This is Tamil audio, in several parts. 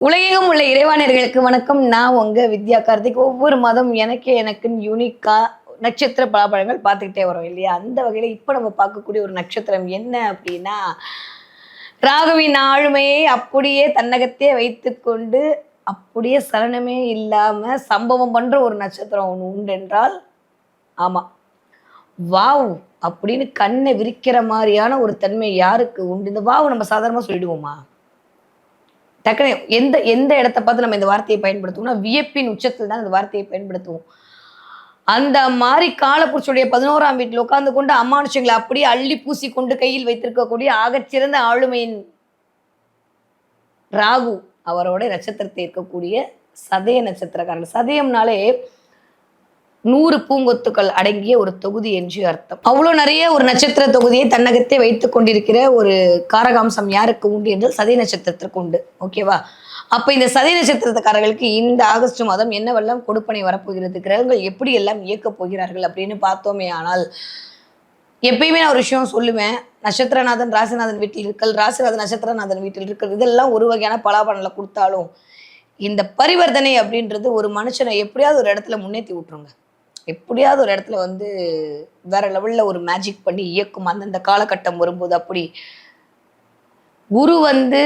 உலகெங்கும் உள்ள இறைவாணர்களுக்கு வணக்கம். நான் உங்க வித்யா கார்த்திக். ஒவ்வொரு மாதம் எனக்கு எனக்குன்னு யூனிக்கா நட்சத்திர பலாபழங்கள் பார்த்துக்கிட்டே வரோம் இல்லையா? அந்த வகையில் இப்போ நம்ம பார்க்கக்கூடிய ஒரு நட்சத்திரம் என்ன அப்படின்னா ராகவின் ஆளுமையை அப்படியே தன்னகத்தே வைத்துக்கொண்டு அப்படியே சலனமே இல்லாம சம்பவம் பண்ற ஒரு நட்சத்திரம் ஒன்று உண்டென்றால் ஆமா. வாவ்! அப்படின்னு கண்ணை விரிக்கிற மாதிரியான ஒரு தன்மை யாருக்கு உண்டு? இந்த வாவ் நம்ம சாதாரணமாக சொல்லிடுவோமா? டக்குனு எந்த எந்த இடத்த பார்த்து நம்ம இந்த வார்த்தையை பயன்படுத்துவோம்னா வியப்பின் உச்சத்தில் தான் இந்த வார்த்தையை பயன்படுத்துவோம். அந்த மாதிரி காலப்புருஷனுடைய பதினோராம் வீட்டில் உட்கார்ந்து கொண்டு அமானுஷங்களை அப்படியே அள்ளி பூசி கொண்டு கையில் வைத்திருக்கக்கூடிய ஆகச்சிறந்த ஆளுமையின் ராகு அவரோட நட்சத்திரத்தை இருக்கக்கூடிய சதய நட்சத்திரக்காரன். சதயம்னாலே நூறு பூங்கொத்துக்கள் அடங்கிய ஒரு தொகுதி என்று அர்த்தம். அவ்வளோ நிறைய ஒரு நட்சத்திர தொகுதியை தன்னகத்தே வைத்துக் கொண்டிருக்கிற ஒரு காரகாம்சம் யாருக்கு உண்டு என்று சதி நட்சத்திரத்திற்கு உண்டு. ஓகேவா அப்ப இந்த சதி நட்சத்திரத்துக்காரர்களுக்கு இந்த ஆகஸ்ட் மாதம் என்னவெல்லாம் கொடுப்பனை வரப்போகிறது? கிரகங்கள் எப்படி எல்லாம் இயக்கப் போகிறார்கள் அப்படின்னு பார்த்தோமே ஆனால் எப்பயுமே நான் ஒரு விஷயம் சொல்லுவேன். நட்சத்திரநாதன் ராசிநாதன் வீட்டில் இருக்கல் ராசிநாதன் நட்சத்திரநாதன் வீட்டில் இருக்கல் இதெல்லாம் ஒரு வகையான பலாபலனில் கொடுத்தாலும் இந்த பரிவர்த்தனை அப்படின்றது ஒரு மனுஷனை எப்படியாவது ஒரு இடத்துல முன்னேற்றி விட்டுருங்க. எப்படியாவது ஒரு இடத்துல வந்து வேற லெவல்ல ஒரு மேஜிக் பண்ணி இயக்கும். அந்தந்த காலகட்டம் வரும்போது அப்படி குரு வந்து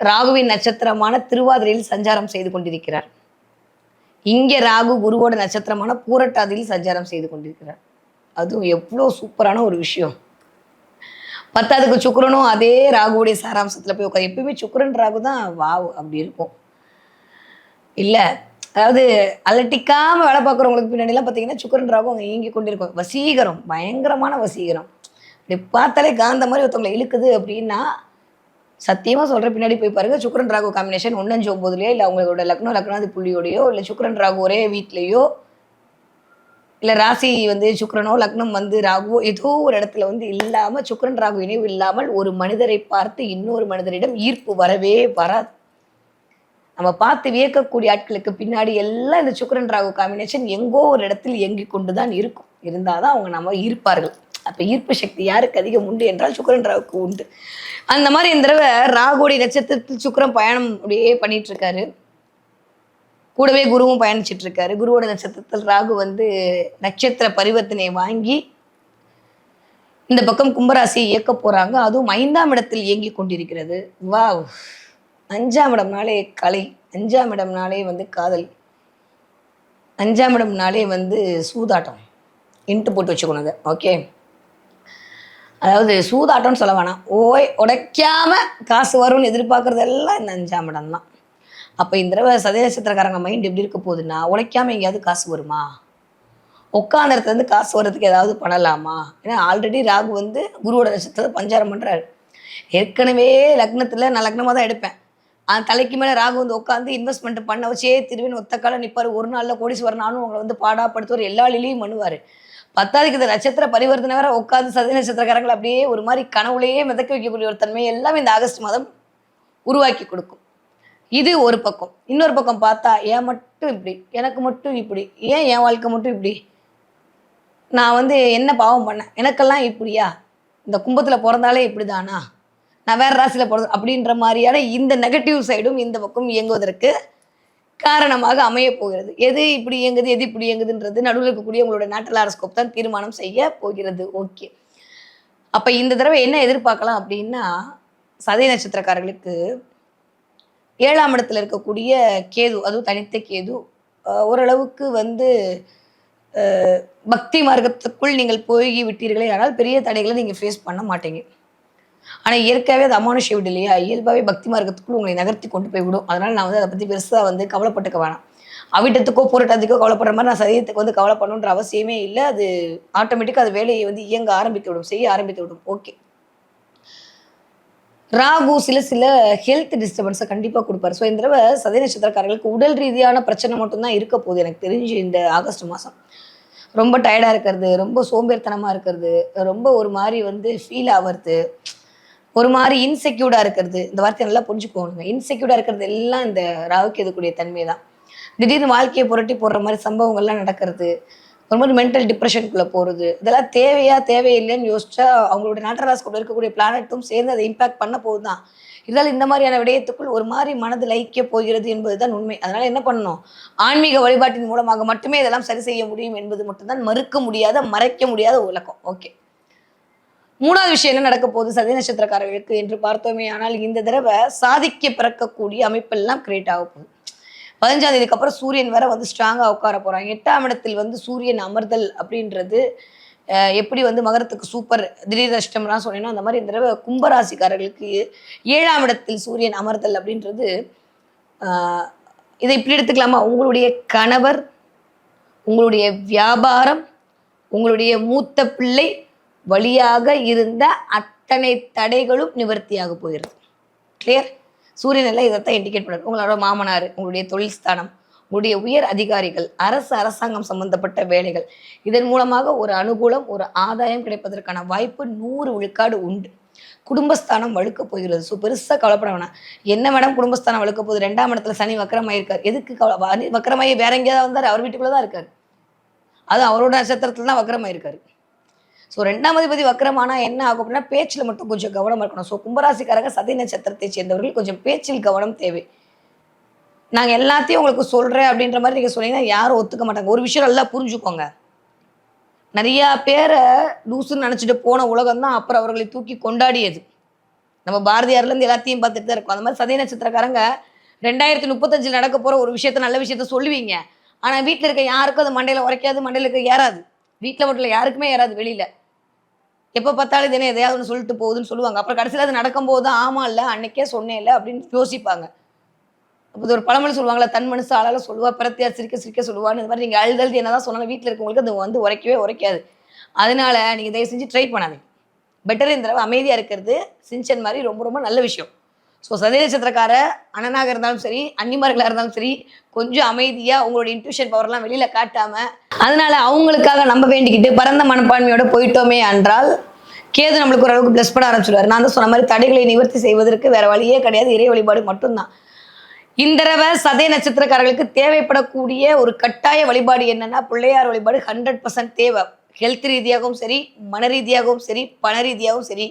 ராகுவின் நட்சத்திரமான திருவாதிரையில் சஞ்சாரம் செய்து கொண்டிருக்கிறார். இங்கே ராகு குருவோட நட்சத்திரமான பூரட்டாதியில் சஞ்சாரம் செய்து கொண்டிருக்கிறார். அதுவும் எவ்வளோ சூப்பரான ஒரு விஷயம். பத்தாவதுக்கு சுக்கரனும் அதே ராகுவுடைய சாராம்சத்தில் போய் உட்காரு எப்பயுமே சுக்கரன் ராகு தான் வாவ் அப்படி இருக்கும். இல்லை அதாவது அலட்டிக்காம வேலை பார்க்குறவங்களுக்கு பின்னாடிலாம் பார்த்தீங்கன்னா சுக்கரன் ராகு அவங்க இயங்கி கொண்டிருக்கும். வசீகரம் பயங்கரமான வசீகரம். இப்படி பார்த்தாலே காந்த மாதிரி ஒருத்தவங்களை இழுக்குது அப்படின்னா சத்தியமா சொல்கிற பின்னாடி போய் பாருங்க சுக்கரன் ராகு காம்பினேஷன் ஒன்னஞ்சு ஒன்பதுலயோ இல்லை அவங்களோட லக்னோ லக்னாதி புள்ளியோடையோ இல்லை சுக்கரன் ராகு ஒரே வீட்லேயோ இல்லை ராசி வந்து சுக்கரனோ லக்னம் வந்து ராகுவோ ஏதோ ஒரு இடத்துல வந்து இல்லாமல் சுக்கரன் ராகு இணைவு இல்லாமல் ஒரு மனிதரை பார்த்து இன்னொரு மனிதரிடம் ஈர்ப்பு வரவே வராது. நம்ம பார்த்து வியக்கக்கூடிய ஆட்களுக்கு பின்னாடி எல்லாம் இந்த சுக்கரன் ராகு காம்பினேஷன் எங்கோ ஒரு இடத்தில் இயங்கி கொண்டு தான் இருக்கும். இருந்தால் தான் அவங்க நம்ம ஈர்ப்பார்கள். அப்போ ஈர்ப்பு சக்தி யாருக்கு அதிகம் உண்டு என்றால் சுக்கரன் ராகுக்கு உண்டு. அந்த மாதிரி இந்த தடவை ராகுடைய நட்சத்திரத்தில் சுக்கரன் பயணம் அப்படியே பண்ணிட்டு இருக்காரு கூடவே குருவும் பயணிச்சிட்டு இருக்காரு குருவோட நட்சத்திரத்தில் ராகு வந்து நட்சத்திர பரிவர்த்தனையை வாங்கி இந்த பக்கம் கும்பராசியை இயக்க போறாங்க. அதுவும் ஐந்தாம் இடத்தில் இயங்கி கொண்டிருக்கிறது. வாவ். அஞ்சாம் இடம்னாலே கலை. அஞ்சாம் இடம்னாலே வந்து காதல். அஞ்சாம் இடம்னாலே வந்து சூதாட்டம். இன்ட்டு போட்டு வச்சுக்கணுங்க ஓகே? அதாவது சூதாட்டம்னு சொல்ல வேணாம். ஓய் உடைக்காம காசு வரும்னு எதிர்பார்க்கறதெல்லாம் இந்த அஞ்சாம் இடம் தான். அப்போ இந்த தடவை சதயசத்திரக்காரங்க மைண்ட் எப்படி இருக்க போகுதுன்னா உழைக்காம எங்கேயாவது காசு வருமா? உட்காந்த இடத்துலேருந்து காசு வர்றதுக்கு ஏதாவது பண்ணலாமா? ஏன்னா ஆல்ரெடி ராகு வந்து குருவோட நட்சத்திரத்தை பஞ்சாரம் பண்ணுறாரு ஏற்கனவே லக்னத்தில் நான் லக்னமாக தான் எடுப்பேன். அந்த தலைக்கு மேலே ராகு வந்து உட்காந்து இன்வெஸ்ட்மெண்ட் பண்ண வச்சே திருவின் ஒத்தக்கால நிற்பார் ஒரு நாளில் கோடீஸ்வரன் நானும் உங்களை வந்து பாடாப்படுத்துவார். எல்லா நிலையும் பண்ணுவார். பத்தாவதுக்கு இந்த நட்சத்திர பரிவர்த்தனை வேற உட்காந்து சதி நட்சத்திரக்காரங்களை அப்படியே ஒரு மாதிரி கனவுலேயே மிதக்க வைக்கக்கூடிய ஒரு தன்மை எல்லாமே இந்த ஆகஸ்ட் மாதம் உருவாக்கி கொடுக்கும். இது ஒரு பக்கம். இன்னொரு பக்கம் பார்த்தா ஏன் மட்டும் இப்படி? எனக்கு மட்டும் இப்படி? ஏன் என் வாழ்க்கை மட்டும் இப்படி? நான் வந்து என்ன பாவம் பண்ணேன்? எனக்கெல்லாம் இப்படியா? இந்த கும்பத்தில் பிறந்தாலே இப்படிதானா? நான் வேற ராசியில் போகிறது அப்படின்ற மாதிரியான இந்த நெகட்டிவ் சைடும் இந்த பக்கம் இயங்குவதற்கு காரணமாக அமைய போகிறது. எது இப்படி இயங்குது எது இப்படி இயங்குதுன்றது நடுவில் இருக்கக்கூடிய உங்களோட நேட்டல் ஆரோஸ்கோப் தான் தீர்மானம் செய்ய போகிறது. ஓகே அப்போ இந்த தடவை என்ன எதிர்பார்க்கலாம் அப்படின்னா சதய நட்சத்திரக்காரர்களுக்கு ஏழாம் இடத்துல இருக்கக்கூடிய கேது அதுவும் தனித்த கேது ஓரளவுக்கு வந்து பக்தி மார்க்கத்துக்குள் நீங்கள் போய் விட்டீர்களே ஆனால் பெரிய தடைகளை நீங்கள் ஃபேஸ் பண்ண மாட்டீங்க. ஆனால் இயற்கையாகவே அது அமானுஷ விடு இல்லையா? இயல்பாகவே பக்தி மார்க்கத்துக்குள் உங்களை நகர்த்தி கொண்டு போய் விடும் அதனால் நான் வந்து அதை பற்றி பெருசாக வந்து கவலைப்பட்டுக்க வேணாம். அவிட்டத்துக்கோ போராட்டத்துக்கோ கவலைப்படுற மாதிரி நான் சரீரத்துக்கு வந்து கவலைப்படணுன்ற அவசியமே இல்லை. அது ஆட்டோமேட்டிக்காக அது வேலையை வந்து இயங்க ஆரம்பித்து விடும் செய்ய ஆரம்பித்து விடும். ஓகே ராகு சில சில ஹெல்த் டிஸ்டர்பன்ஸை கண்டிப்பாக கொடுப்பாரு. ஸோ இந்த தடவை சதய நட்சத்திரக்காரர்களுக்கு உடல் ரீதியான பிரச்சனை மட்டும்தான் இருக்க போகுது. எனக்கு தெரிஞ்சு இந்த ஆகஸ்ட் மாதம் ரொம்ப டயர்டாக இருக்கிறது ரொம்ப சோம்பேறித்தனமாக இருக்கிறது ரொம்ப ஒரு மாதிரி வந்து ஃபீல் ஆகிறது ஒரு மாதிரி இன்செக்யூர்டா இருக்கிறது. இந்த வார்த்தையை நல்லா புரிஞ்சுக்கோங்க. இன்செக்யூர்டா இருக்கிறது எல்லாம் இந்த ராகுக்கு எதுக்கூடிய தன்மை தான் திடீர்னு வாழ்க்கையை புரட்டி போடுற மாதிரி சம்பவங்கள்லாம் நடக்கிறது. ஒரு மாதிரி மென்டல் டிப்ரெஷனுக்குள்ளே போகிறது இதெல்லாம் தேவையா தேவையில்லைன்னு யோசிச்சா அவங்களோட கூட இருக்கக்கூடிய பிளானட்டும் சேர்ந்து அதை இம்பாக்ட் பண்ண போகுது தான் இருந்தாலும் இந்த மாதிரியான விடயத்துக்குள் ஒரு மாதிரி மனது லயிக்க போகிறது என்பதுதான் உண்மை. அதனால் என்ன பண்ணணும்? ஆன்மீக வழிபாட்டின் மூலமாக மட்டுமே இதெல்லாம் சரி செய்ய முடியும் என்பது மட்டும்தான் மறுக்க முடியாத மறைக்க முடியாத விளக்கம் ஓகே மூணாவது விஷயம் என்ன நடக்க போகுது? சதி நட்சத்திரக்காரர்களுக்கு என்று பார்த்தோமே ஆனால் இந்த தடவை சாதிக்க பிறக்கக்கூடிய அமைப்பெல்லாம் கிரியேட் ஆக போகுது. பதினஞ்சாம் தேதிக்கு அப்புறம் சூரியன் வேற வந்து ஸ்ட்ராங்காக உட்கார போகிறாங்க எட்டாம் இடத்தில் வந்து சூரியன் அமர்தல் அப்படின்றது எப்படி வந்து மகரத்துக்கு சூப்பர் திடீர் அஷ்டம்லாம் சொன்னேன்னா அந்த மாதிரி இந்த தடவை கும்பராசிக்காரர்களுக்கு ஏழாம் இடத்தில் சூரியன் அமர்தல் அப்படின்றது இதை இப்படி எடுத்துக்கலாமா? உங்களுடைய கணவர் உங்களுடைய வியாபாரம் உங்களுடைய மூத்த பிள்ளை வழியாக இருந்த அத்தனை தடைகளும் நிவர்த்தியாக போயிடுது கிளியர் சூரியன் எல்லாம் இதைத்தான் இண்டிகேட் பண்ணுறது உங்களோட மாமனார் உங்களுடைய தொழில் ஸ்தானம் உங்களுடைய உயர் அதிகாரிகள் அரசு அரசாங்கம் சம்பந்தப்பட்ட வேலைகள் இதன் மூலமாக ஒரு அனுகூலம் ஒரு ஆதாயம் கிடைப்பதற்கான வாய்ப்பு நூறு விழுக்காடு உண்டு. குடும்பஸ்தானம் வழுக்க போகிறது. ஸோ பெருசாக கவலைப்பட வேணாம். என்ன மேடம் குடும்பஸ்தானம் வழுக்க போகுது? ரெண்டாம் இடத்துல சனி வக்கரமாயிருக்கார் எதுக்கு கவலை? வக்கரமாயி வேற எங்கேயாவது வந்தார்? அவர் வீட்டுக்குள்ளே தான் இருக்கார். அது அவரோட நட்சத்திரத்தில் தான் வக்கரமாயிருக்காரு. ஸோ ரெண்டாம் அதிபதி வக்கரமானா என்ன ஆகும் அப்படின்னா பேச்சில் மட்டும் கொஞ்சம் கவனம் இருக்கணும். ஸோ கும்பராசிக்காரங்க சதி நட்சத்திரத்தை சேர்ந்தவர்கள் கொஞ்சம் பேச்சில் கவனம் தேவை. நாங்கள் எல்லாத்தையும் உங்களுக்கு சொல்கிறேன் அப்படின்ற மாதிரி நீங்கள் சொன்னீங்கன்னா யாரும் ஒத்துக்க மாட்டாங்க. ஒரு விஷயம் நல்லா புரிஞ்சுக்கோங்க. நிறையா பேரை லூசுன்னு நினச்சிட்டு போன உலகம் தான் அப்புறம் அவர்களை தூக்கி கொண்டாடியது. நம்ம பாரதியார்லேருந்து எல்லாத்தையும் பார்த்துட்டு தான் இருக்கோம். அந்த மாதிரி சதய நட்சத்திரக்காரங்க ரெண்டாயிரத்தி முப்பத்தஞ்சில் நடக்க போகிற ஒரு விஷயத்த நல்ல விஷயத்த சொல்லுவீங்க. ஆனால் வீட்டில் இருக்க யாருக்கும் அது மண்டையில் உரைக்காது மண்டையில் இருக்க ஏறாது. வீட்டில் மட்டும் இல்லை யாருக்குமே ஏறாது வெளியில். எப்போ பார்த்தாலும் இதே எதையாவது ஒன்று சொல்லிட்டு போகுதுன்னு சொல்லுவாங்க. அப்புறம் கடைசியில் அது நடக்கும்போது தான் ஆமா இல்லை அன்னைக்கே சொன்னேன் இல்லை அப்படின்னு யோசிப்பாங்க. அப்போ இது ஒரு பழமொழி சொல்லுவாங்களா தன் மனசு ஆளால சொல்லுவா பிறத்தியார் சிரிக்க சிரிக்க சொல்லுவான்னு. இந்த மாதிரி நீங்கள் அழுதழுது என்னதான் சொன்னாலும் வீட்டில் இருக்கவங்களுக்கு அது வந்து உரைக்கவே உரைக்காது. அதனால நீங்கள் தயவு செஞ்சு ட்ரை பண்ணாதீங்க. பெட்டர் இந்த தடவை அமைதியாக இருக்கிறது சிஞ்சன் மாதிரி ரொம்ப ரொம்ப நல்ல விஷயம். ஸோ சதய நட்சத்திரக்கார அண்ணனாக இருந்தாலும் சரி அன்னிமார்களாக இருந்தாலும் சரி கொஞ்சம் அமைதியாக உங்களோட இன்ட்யூஷன் பவர்லாம் வெளியில் காட்டாம அதனால அவங்களுக்காக நம்ம வேண்டிக்கிட்டு பரந்த மனப்பான்மையோட போயிட்டோமே என்றால் கேது நம்மளுக்கு ஓரளவுக்கு ப்ளஸ் பண்ண ஆரம்பிச்சிடுவார் நான் தான் சொன்ன மாதிரி தடைகளை நிவர்த்தி செய்வதற்கு வேற வழியே கிடையாது இறை வழிபாடு மட்டும்தான். இந்த தடவை சதய நட்சத்திரக்காரர்களுக்கு தேவைப்படக்கூடிய ஒரு கட்டாய வழிபாடு என்னன்னா பிள்ளையார் வழிபாடு ஹண்ட்ரட் பர்சன்ட் தேவை. ஹெல்த் ரீதியாகவும் சரி மன ரீதியாகவும் சரி பண ரீதியாகவும் சரி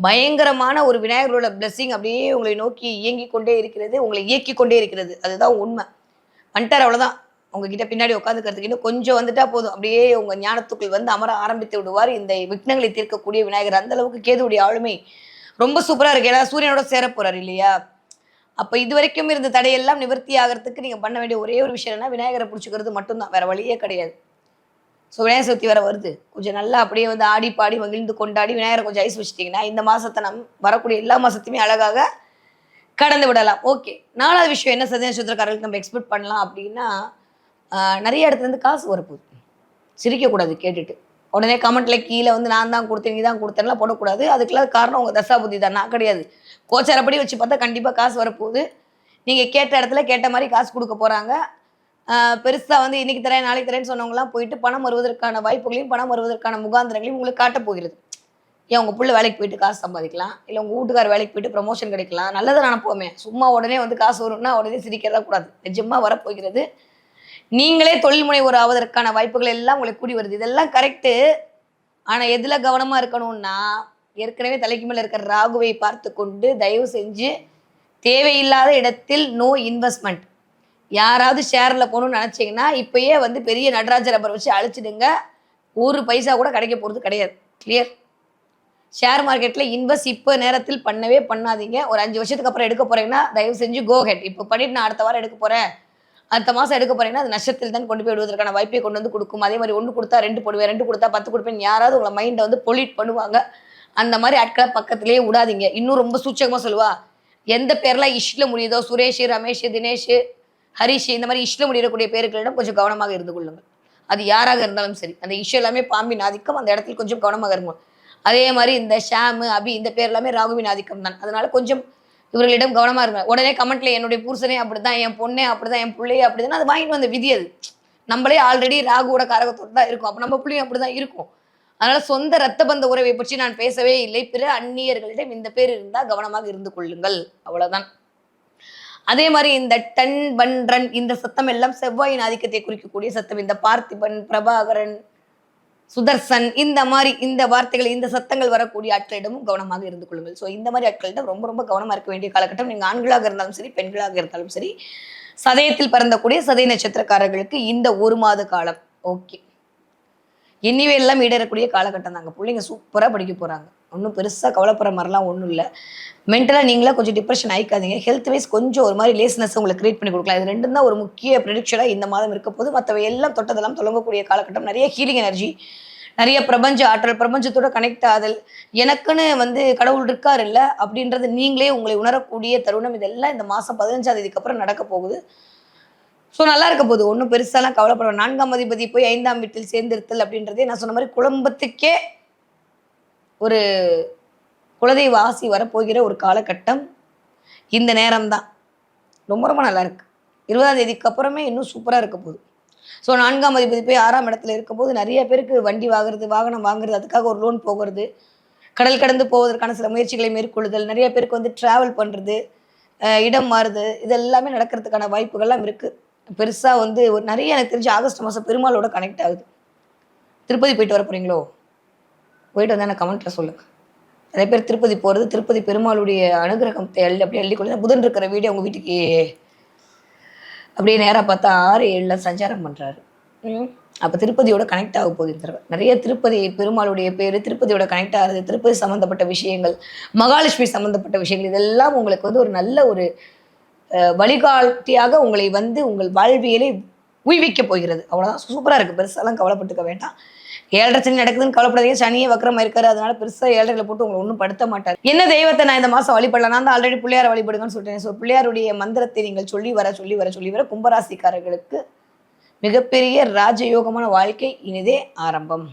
பயங்கரமான ஒரு விநாயகரோட blessing அப்படியே உங்களை நோக்கி இயங்கி கொண்டே இருக்கிறது உங்களை இயக்கி கொண்டே இருக்கிறது. அதுதான் உண்மை. வந்துட்டார் அவ்வளோதான் உங்ககிட்ட பின்னாடி உட்காந்துக்கிறதுக்கு இன்னும் கொஞ்சம் வந்துட்டா போதும். அப்படியே உங்க ஞானத்துக்குள் வந்து அமர ஆரம்பித்து விடுவார். இந்த விக்னங்களை தீர்க்கக்கூடிய விநாயகர். அந்த அளவுக்கு கேதுடைய ஆளுமை ரொம்ப சூப்பராக இருக்கு. ஏன்னா சூரியனோட சேர போறாரு இல்லையா? அப்போ இது வரைக்கும் இருந்த தடையெல்லாம் நிவர்த்தி ஆகிறதுக்கு நீங்கள் பண்ண வேண்டிய ஒரே ஒரு விஷயம் என்ன விநாயகரை பிடிச்சிக்கிறது மட்டும்தான். வேற வழியே கிடையாது. ஸோ விநாயகர் சதுர்த்தி வேற வருது. கொஞ்சம் நல்லா அப்படியே வந்து ஆடி பாடி மகிழ்ந்து கொண்டாடி விநாயகரை கொஞ்சம் ஐஸ் வச்சுட்டிங்கன்னா இந்த மாதத்தை நம் வரக்கூடிய எல்லா மாதத்தையுமே அழகாக கடந்து விடலாம். ஓகே. நாலாவது விஷயம் என்ன சதய நட்சத்திரக்காரர்களுக்கு நம்ம எக்ஸ்பெக்ட் பண்ணலாம் அப்படின்னா நிறைய இடத்துலேருந்து காசு வரப்போகுது. சிரிக்கக்கூடாது கேட்டுட்டு. உடனே கமெண்ட்ல கீழே வந்து நான் தான் கொடுத்தேன் நீ தான் கொடுத்தேன்லாம் போடக்கூடாது. அதுக்கெல்லாம் காரணம் உங்கள் தசாபுத்தி தான். நான் கிடையாது. கோச்சாரப்படி வச்சு பார்த்தா கண்டிப்பாக காசு வரப்போகுது. நீங்கள் கேட்ட இடத்துல கேட்ட மாதிரி காசு கொடுக்க போகிறாங்க பெருசாக வந்து இன்னைக்கு தரேன் நாளைக்கு தரேன்னு சொன்னவங்கலாம் போயிட்டு பணம் வருவதற்கான வாய்ப்புகளையும் பணம் வருவதற்கான முகாந்திரங்களையும் உங்களுக்கு காட்டப் போகிறது. ஏன் உங்கள் பிள்ளை வேலைக்கு போயிட்டு காசு சம்பாதிக்கலாம் இல்லை உங்கள் வீட்டுக்கார வேலைக்கு போயிட்டு ப்ரமோஷன் கிடைக்கலாம் நல்லதை நினைப்போமே சும்மா உடனே வந்து காசு வரும்னா உடனே சிரிக்கிறதா கூடாது. நிஜமாக வரப்போகிறது. நீங்களே தொழில் முனைவோர் ஆவதற்கான வாய்ப்புகள் எல்லாம் உங்களுக்கு கூடி வருது. இதெல்லாம் கரெக்டு ஆனால் எதில் கவனமாக இருக்கணும்னா ஏற்கனவே தலைக்கு மேலே இருக்கிற ராகுவை பார்த்து கொண்டு தயவு செஞ்சு தேவையில்லாத இடத்தில் நோ இன்வெஸ்ட்மெண்ட் யாராவது ஷேரில் போகணும்னு நினச்சிங்கன்னா இப்பயே வந்து பெரிய நடராஜ ரப்பர் வச்சு அழிச்சிடுங்க. ஒரு பைசா கூட கிடைக்க போகிறது கிடையாது. கிளியர் ஷேர் மார்க்கெட்டில் இன்வெஸ்ட் இப்போ நேரத்தில் பண்ணவே பண்ணாதீங்க. ஒரு அஞ்சு வருஷத்துக்கு அப்புறம் எடுக்க போறீங்கன்னா தயவு செஞ்சு கோ ஹெட் இப்போ பண்ணிட்டு நான் அடுத்த வாரம் எடுக்க போகிறேன் அடுத்த மாதம் எடுக்க போகிறீங்கன்னா அது நஷ்டத்தில் தான் கொண்டு போய் விடுவதற்கான வாய்ப்பை கொண்டு வந்து கொடுக்கும். அதே மாதிரி ஒன்று கொடுத்தா ரெண்டு போடுவேன் ரெண்டு கொடுத்தா பத்து கொடுப்பேன் யாராவது உங்களை மைண்டை வந்து பொலிட் பண்ணுவாங்க. அந்த மாதிரி ஆட்களை பக்கத்துலேயே விடாதீங்க. இன்னும் ரொம்ப சூச்சகமாக சொல்லுவா. எந்த பேர்லாம் இஷ்டில் முடியுதோ சுரேஷ் ரமேஷ் தினேஷ் ஹரிஷ் இந்த மாதிரி இஷ்ல முடியக்கூடிய பேர்களிடம் கொஞ்சம் கவனமாக இருந்து கொள்ளுங்கள். அது யாராக இருந்தாலும் சரி. அந்த இஷ்யூ எல்லாமே பாம்பின் ஆதிக்கம் அந்த இடத்துல கொஞ்சம் கவனமாக இருக்கும் அதே மாதிரி இந்த ஷாமு அபி இந்த பேர் எல்லாமே ராகுவின் ஆதிக்கம் தான். அதனால கொஞ்சம் இவர்களிடம் கவனமாக இருங்க உடனே கமெண்ட்ல என்னுடைய புருஷனே அப்படிதான் என் பொண்ணே அப்படிதான் என் பிள்ளையே அப்படிதான் அது வாங்கிட்டு வந்த விதி அது. நம்மளே ஆல்ரெடி ராகுவோட காரகத்தோடு தான் இருக்கும். அப்போ நம்ம பிள்ளையும் அப்படிதான் இருக்கும். அதனால சொந்த ரத்த பந்த உறவை பற்றி நான் பேசவே இல்லை. பிற அந்நியர்களிடம் இந்த பேர் இருந்தால் கவனமாக இருந்து கொள்ளுங்கள். அவ்வளோதான் அதே மாதிரி இந்த டன் பன் ரன் இந்த சத்தம் எல்லாம் செவ்வாயின் ஆதிக்கத்தை குறிக்கக்கூடிய சத்தம். இந்த பார்த்திபன் பிரபாகரன் சுதர்சன் இந்த மாதிரி இந்த வார்த்தைகள் இந்த சத்தங்கள் வரக்கூடிய ஆட்களிடமும் கவனமாக இருந்து கொள்ளுங்கள். ஸோ இந்த மாதிரி ஆட்களிடம் ரொம்ப ரொம்ப கவனமாக இருக்க வேண்டிய காலகட்டம். நீங்கள் ஆண்களாக இருந்தாலும் சரி பெண்களாக இருந்தாலும் சரி சதயத்தில் பிறந்தக்கூடிய சதய நட்சத்திரக்காரர்களுக்கு இந்த ஒரு மாத காலம். ஓகே இனிவே எல்லாம் ஈடேறக்கூடிய காலகட்டம் தாங்க. பிள்ளைங்க சூப்பராக படிக்க போகிறாங்க ஒன்றும் பெருசாக கவலைப்படுற மாதிரிலாம் ஒன்றும் இல்லை. மென்டலாக நீங்களாக கொஞ்சம் டிப்ரெஷன் ஆகிக்காதீங்க ஹெல்த் வைஸ் கொஞ்சம் ஒரு மாதிரி லேஸ்னஸ் உங்களுக்கு கிரியேட் பண்ணி கொடுக்கலாம். இது ரெண்டும் தான் ஒரு முக்கிய ப்ரெடிக்ஷனாக இந்த மாதம் இருக்க போது மற்றவை எல்லாம் தொட்டதெல்லாம் தொடங்கக்கூடிய காலகட்டம். நிறைய ஹீலிங் எனர்ஜி நிறைய பிரபஞ்ச ஆற்றல் பிரபஞ்சத்தோட கனெக்ட் ஆதல் எனக்குன்னு வந்து கடவுள் இருக்கார் இல்லை அப்படின்றது நீங்களே உங்களை உணரக்கூடிய தருணம். இதெல்லாம் இந்த மாதம் பதினஞ்சாம் தேதிக்கு அப்புறம் நடக்க போகுது. ஸோ நல்லா இருக்க போகுது. ஒன்றும் பெருசாலாம் கவலைப்பட நான்காம் அதிபதி போய் ஐந்தாம் வீட்டில் சேர்ந்திருத்தல் அப்படின்றதே நான் சொன்ன மாதிரி குழம்பத்துக்கே ஒரு குலதெய்வ ஆசி வரப்போகிற ஒரு காலகட்டம் இந்த நேரம்தான். ரொம்ப ரொம்ப நல்லா இருக்கு. இருபதாம் தேதிக்கு அப்புறமே இன்னும் சூப்பராக இருக்க போகுது. ஸோ நான்காம் அதிபதி போய் ஆறாம் இடத்துல இருக்கும்போது நிறைய பேருக்கு வண்டி வாங்குறது வாகனம் வாங்குறது அதுக்காக ஒரு லோன் போகிறது கடல் கடந்து போவதற்கான சில முயற்சிகளை மேற்கொள்ளுதல் நிறைய பேருக்கு வந்து ட்ராவல் பண்ணுறது இடம் மாறுது இதெல்லாமே நடக்கிறதுக்கான வாய்ப்புகள்லாம் இருக்குது பெருசாக வந்து ஒரு நிறைய எனக்கு தெரிஞ்சு ஆகஸ்ட் மாதம் பெருமாளோட கனெக்ட் ஆகுது. திருப்பதி போயிட்டு வர போகிறீங்களோ போயிட்டு வந்தா எனக்கு கமெண்ட்டில் சொல்லுங்கள் நிறைய பேர் திருப்பதி போகிறது திருப்பதி பெருமாளுடைய அனுகிரகத்தை எழுதி அப்படியே அள்ளி கொள்ள புதன் இருக்கிற வீடு உங்கள் வீட்டுக்கு. அப்படியே நேராக பார்த்தா ஆறு ஏழில் சஞ்சாரம் பண்ணுறாரு அப்போ திருப்பதியோட கனெக்ட் ஆக போகுது இந்த தடவை. நிறைய திருப்பதி பெருமாளுடைய பேர் திருப்பதியோட கனெக்ட் ஆகுது. திருப்பதி சம்மந்தப்பட்ட விஷயங்கள் மகாலட்சுமி சம்மந்தப்பட்ட விஷயங்கள் இதெல்லாம் உங்களுக்கு வந்து ஒரு நல்ல ஒரு வழிகாட்டியாக உங்களை வந்து உங்கள் வாழ்வியலை உய்விக்க போகிறது. அவ்வளோதான் சூப்பராக இருக்குது பெருசாலாம் கவலைப்பட்டுக்க வேண்டாம். ஏழரை சனி நடக்குதுன்னு கவலைப்படாதீங்க. சனியே வக்கரமா இருக்காரு. அதனால பெருசா ஏழரை போட்டு உங்களை ஒன்றும் படுத்த மாட்டார். என்ன தெய்வத்தை நான் இந்த மாசம் வழிபடலாம்? நான் தான் ஆல்ரெடி பிள்ளையார வழிபடுங்கன்னு சொல்லிட்டேன். ஸோ பிள்ளையாருடைய மந்திரத்தை நீங்கள் சொல்லி வர சொல்லி வர சொல்லி வர கும்பராசிக்காரர்களுக்கு மிகப்பெரிய ராஜயோகமான வாழ்க்கை இனிதே ஆரம்பம்.